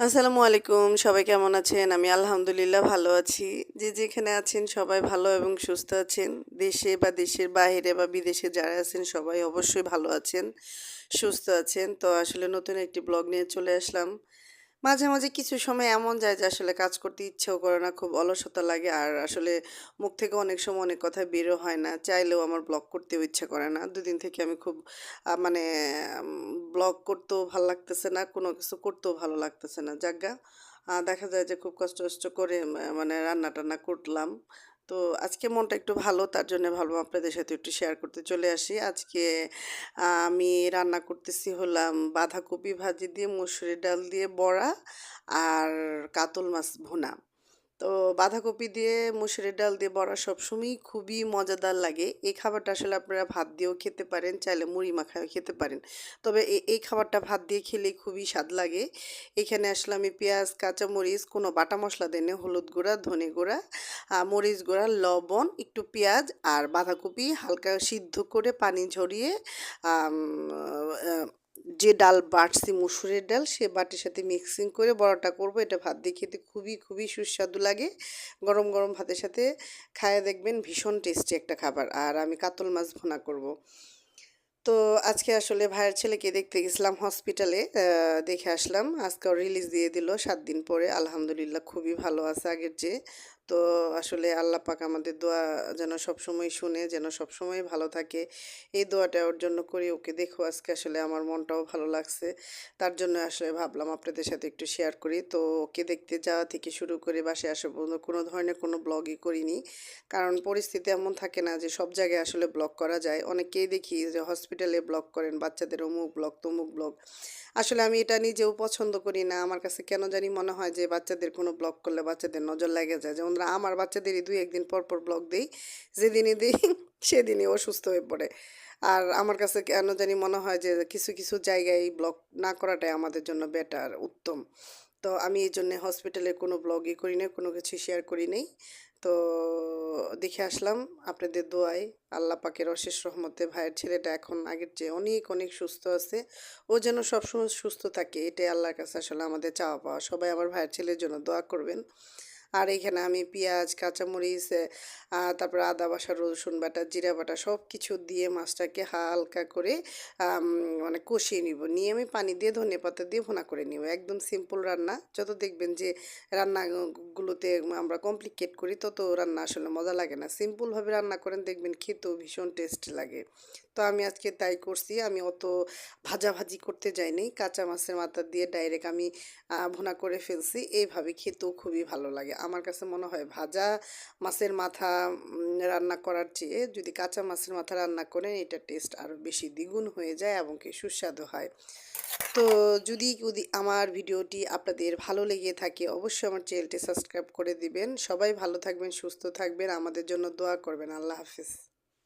আসসালামু আলাইকুম, সবাই কেমন আছেন? আমি আলহামদুলিল্লাহ ভালো আছি। যে যেখানে আছেন সবাই ভালো এবং সুস্থ আছেন। দেশে বা দেশের বাইরে বা বিদেশে যারা আছেন সবাই অবশ্যই ভালো আছেন, সুস্থ আছেন। তো আসলে নতুন একটি ব্লগ নিয়ে চলে আসলাম। মাঝে মাঝে কিছু সময় এমন যায় যে আসলে কাজ করতে ইচ্ছেও করে না, খুব অলসতা লাগে আর আসলে মুখ থেকে অনেক সময় অনেক কথা বেরো হয় না। চাইলেও আমার ব্লগ করতেও ইচ্ছে করে না। দুদিন থেকে আমি খুব মানে ব্লগ করতেও ভালো লাগতেছে না, কোনো কিছু করতেও ভালো লাগতেছে না। যাজ্ঞা দেখা যায় যে খুব কষ্ট কষ্ট করে মানে রান্না টান্না করলাম। তো আজকে মনটা একটু ভালো, তার জন্য ভাবলাম আপনাদের সাথে একটু শেয়ার করতে চলে আসি। আজকে আমি রান্না করতেছি হলাম বাঁধাকপি ভাজি দিয়ে মুসুরি ডাল দিয়ে বড়া আর কাতল মাছ ভুনা। তো বাঁধাকপি দিয়ে মুসুরি ডাল দিয়ে বড়া সবসময়ই খুবই মজাদার লাগে। এই খাবারটা আসলে আপনারা ভাত দিয়েও খেতে পারেন, চাইলে মুড়ি মাখায়ও খেতে পারেন। তবে এই খাবারটা ভাত দিয়ে খেলে খুবই স্বাদ লাগে। এখানে আসলে আমি পেঁয়াজ, কাঁচামরিচ, কোনো বাটা মশলা দেনে হলুদ গুঁড়া, ধনে গুঁড়া মরিচ গুঁড়া, লবণ, একটু পেঁয়াজ আর বাঁধাকপি হালকা সিদ্ধ করে পানি ঝরিয়ে যে ডাল বাটছি মুসুরের ডাল, সে বাটির সাথে মিক্সিং করে বড়াটা করব। এটা ভাত দিয়ে খেতে খুবই খুবই সুস্বাদু লাগে। গরম গরম ভাতের সাথে খায়ে দেখবেন ভীষণ টেস্টি একটা খাবার। আর আমি কাতল মাছ ভোনা করব। তো আজকে আসলে ভাইয়ের ছেলেকে দেখতে গেছিলাম হসপিটালে দেখে আসলাম। আজকেও রিলিজ দিয়ে দিল সাত দিন পরে। আলহামদুলিল্লাহ খুবই ভালো আছে আগের চেয়ে। তো আসলে আল্লাহ পাক আমাদের দোয়া যেন সবসময় শুনে, যেন সবসময় ভালো থাকে। এই দোয়াটা ওর জন্য করি, ওকে দেখো আজকে আসলে আমার মনটাও ভালো লাগছে। তার জন্য আসলে ভাবলাম আপনাদের সাথে একটু শেয়ার করি। তো ওকে দেখতে যাওয়া থেকে শুরু করে বাসায় আসা পর্যন্ত কোনো ধরনের কোনো ব্লগই করিনি। কারণ পরিস্থিতি এমন থাকে না যে সব জায়গায় আসলে ব্লগ করা যায়। অনেকেই দেখি যে হসপিটালে ব্লগ করেন, বাচ্চাদের অমুক ব্লগ তমুক ব্লগ আসলে আমি এটা নিজেও পছন্দ করি না। আমার কাছে কেন জানি মনে হয় যে বাচ্চাদের কোনো ব্লগ করলে বাচ্চাদের নজর লেগে যায়। যেমন ধরো আমার বাচ্চাদেরই দুই একদিন পর পর ব্লগ দিই। যেদিনই দিই, সেদিনই অসুস্থ হয়ে পড়ে। আর আমার কাছে কেন জানি মনে হয় যে, কিছু কিছু জায়গায় ব্লগ না করাটাই আমাদের জন্য বেটার উত্তম। তো আমি এই জন্যে হসপিটালে কোনো ব্লগই করি না, কোনো কিছু শেয়ার করি নাই। তো দেখে আসলাম আপনাদের দোয়ায়, আল্লাহ পাকের অশেষ রহমতে ভাইয়ের ছেলেটা এখন আগের চেয়ে অনেক অনেক সুস্থ আছে। ও যেন সবসময় সুস্থ থাকে, এটাই আল্লাহর কাছে আসলে আমাদের চাওয়া পাওয়া। সবাই আমার ভাইয়ের ছেলের জন্য দোয়া করবেন। আর এখানে আমি পেঁয়াজ, কাঁচামরিচ তারপরে আদা বাসা রসুন বাটা, জিরা বাটা সব কিছু দিয়ে মাছটাকে হালকা করে মানে কষিয়ে নিব। নিয়ে আমি পানি দিয়ে ধনে পাতা দিয়ে ভোনা করে নিব। একদম সিম্পল রান্না। যত দেখবেন যে রান্নাগুলোতে আমরা কমপ্লিকেট করি, তত রান্না আসলে মজা লাগে না। সিম্পলভাবে রান্না করেন, দেখবেন খেতেও ভীষণ টেস্ট লাগে। তো আমি আজকে তাই করছি। আমি অত ভাজাভাজি করতে যাইনি। কাঁচা মাছের মাথা দিয়ে ডাইরেক্ট আমি ভুনা করে ফেলছি। এইভাবে খেতেও খুবই ভালো লাগে। আমার কাছে মনে হয় ভাজা মাছের মাথা রান্না করার চেয়ে যদি কাঁচা মাছের মাথা রান্না করেন, এটা টেস্ট আরও বেশি দ্বিগুণ হয়ে যায় এবং কি সুস্বাদু হয়। তো যদি যদি আমার ভিডিওটি আপনাদের ভালো লেগে থাকে, অবশ্যই আমার চ্যানেলটি সাবস্ক্রাইব করে দিবেন। সবাই ভালো থাকবেন, সুস্থ থাকবেন। আমাদের জন্য দোয়া করবেন। আল্লাহ হাফিজ।